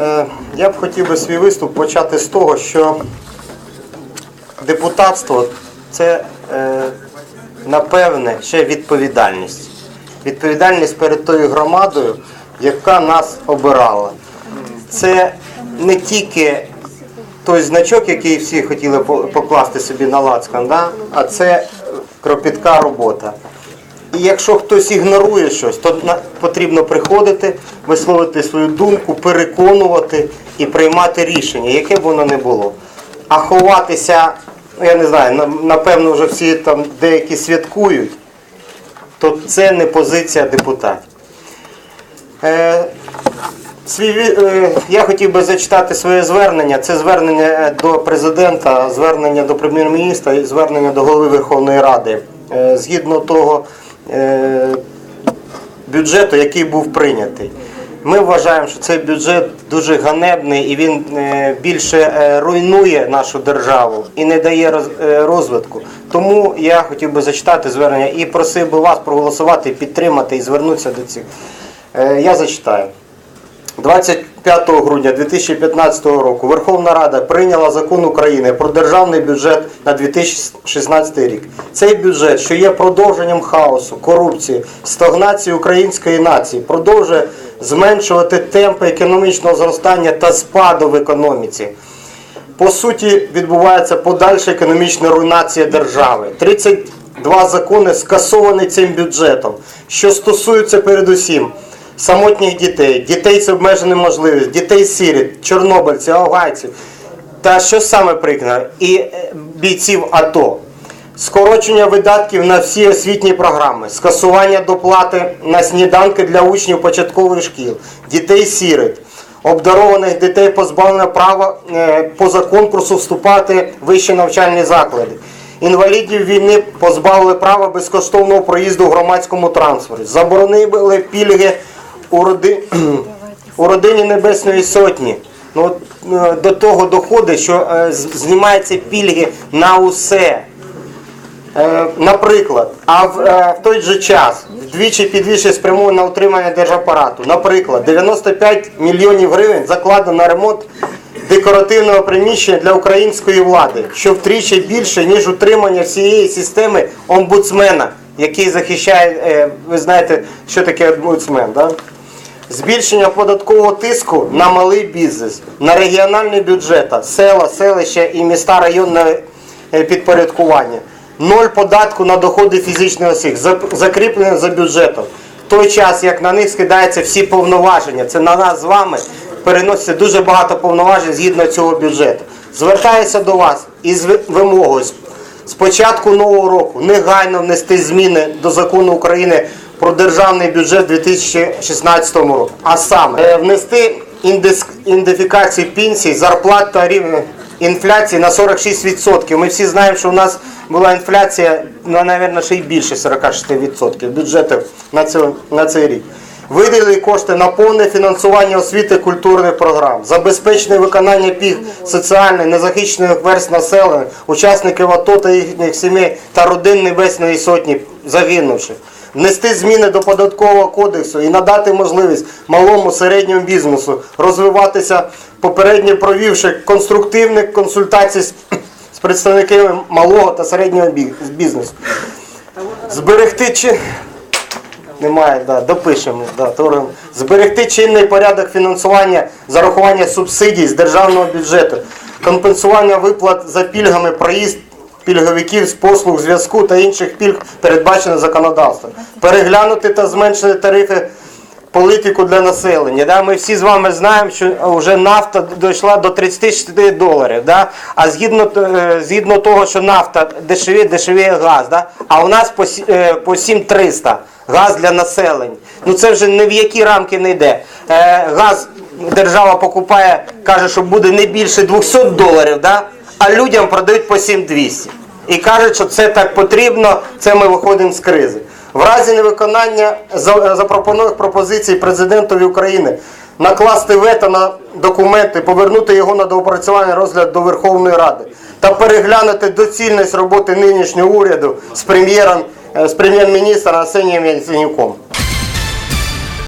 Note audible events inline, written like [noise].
Е, Я б хотів би свій виступ почати з того, що депутатство це е, напевне ще відповідальність. Відповідальність перед тою громадою, яка нас обирала. Це не тільки той значок, який всі хотіли покласти собі на лацкан, да? а це кропітка робота. І якщо хтось ігнорує щось, то потрібно приходити, висловити свою думку, переконувати і приймати рішення, яке б воно не було. А ховатися, ну я не знаю, на- напевно, вже всі там деякі святкують, то це не позиція депутатів. Е, Свій, е, я хотів би зачитати своє звернення. Це звернення до президента, звернення до прем'єр-міністра і звернення до голови Верховної Ради. Е, Згідно того бюджету, який був прийнятий. Ми вважаємо, що цей бюджет дуже ганебний і він е, більше е, руйнує нашу державу і не дає е, розвитку. Тому я хотів би зачитати звернення і просив би вас проголосувати, підтримати і звернутися до цих. Е, Я зачитаю. 25 грудня 2015 року Верховна Рада прийняла закон України про державний бюджет на 2016 рік. Цей бюджет, що є продовженням хаосу, корупції, стагнації української нації, продовжує зменшувати темпи економічного зростання та спаду в економіці. По суті, відбувається подальша економічна руйнація держави. 32 закони скасовані цим бюджетом, що стосуються передусім самотніх дітей, дітей з обмеженими можливістями, дітей сиріт, чорнобильців, афганців. Та що саме прикро, і е, бійців АТО. Скорочення видатків на всі освітні програми, скасування доплати на сніданки для учнів початкових шкіл, дітей сірит, обдарованих дітей позбавлено права е, поза конкурсу вступати в вищі навчальні заклади. Інвалідів війни позбавили права безкоштовного проїзду в громадському транспорті, заборонили пільги у, роди... [clears throat] у родині Небесної Сотні. Ну, от, е, до того доходить, що е, знімаються пільги на усе. Е, Наприклад, а в, е, в той же час вдвічі підвищує спрямовано на утримання держапарату. Наприклад, 95 мільйонів гривень закладено на ремонт декоративного приміщення для української влади, що втричі більше, ніж утримання всієї системи омбудсмена, який захищає, е, ви знаєте, що таке омбудсмен, да? Збільшення податкового тиску на малий бізнес, на регіональні бюджети, села, селища і міста районного е, підпорядкування. Ноль податку на доходи фізичних осіб, зак- закріплення за бюджетом. В той час, як на них скидаються всі повноваження, це на нас з вами переноситься дуже багато повноважень згідно цього бюджету. Звертаюся до вас із вимогою з початку нового року негайно внести зміни до закону України про державний бюджет 2016 року. А саме е, внести індифікацію пенсій, зарплат та рівня інфляції на 46%. Ми всі знаємо, що у нас була інфляція, ну, мабуть, ще й більше 46% бюджету на, цю, на цей рік. Виділили кошти на повне фінансування освіти культурних програм, забезпечене виконання пільг соціальних незахищених верст населення, учасників АТО та їхніх сімей та родин Небесної Сотні загинувших. Внести зміни до податкового кодексу і надати можливість малому середньому бізнесу розвиватися, попередньо провівши конструктивних консультацій з, представниками малого та середнього бізнесу. Зберегти чи немає, да, допишемо. Да, зберегти чинний порядок фінансування зарахування субсидій з державного бюджету, компенсування виплат за пільгами проїзд пільговиків з послуг зв'язку та інших пільг, передбачених законодавством, переглянути та зменшити тарифи політику для населення. Да? Ми всі з вами знаємо, що вже нафта дійшла до 34 доларів. Да? А згідно, е, згідно того, що нафта дешевіє, дешевіє газ. Да? А у нас по, е, по 7300 газ для населення. Ну це вже ні в які рамки не йде. Е, Газ держава покупає, каже, що буде не більше 200 доларів, да? А людям продають по 7200. І кажуть, що це так потрібно, це ми виходимо з кризи. В разі невиконання запропонованих пропозицій президентові України накласти вето на документи, повернути його на доопрацювання розгляд до Верховної Ради та переглянути доцільність роботи нинішнього уряду з прем'єром е, з прем'єр-міністром Арсенієм Яценюком.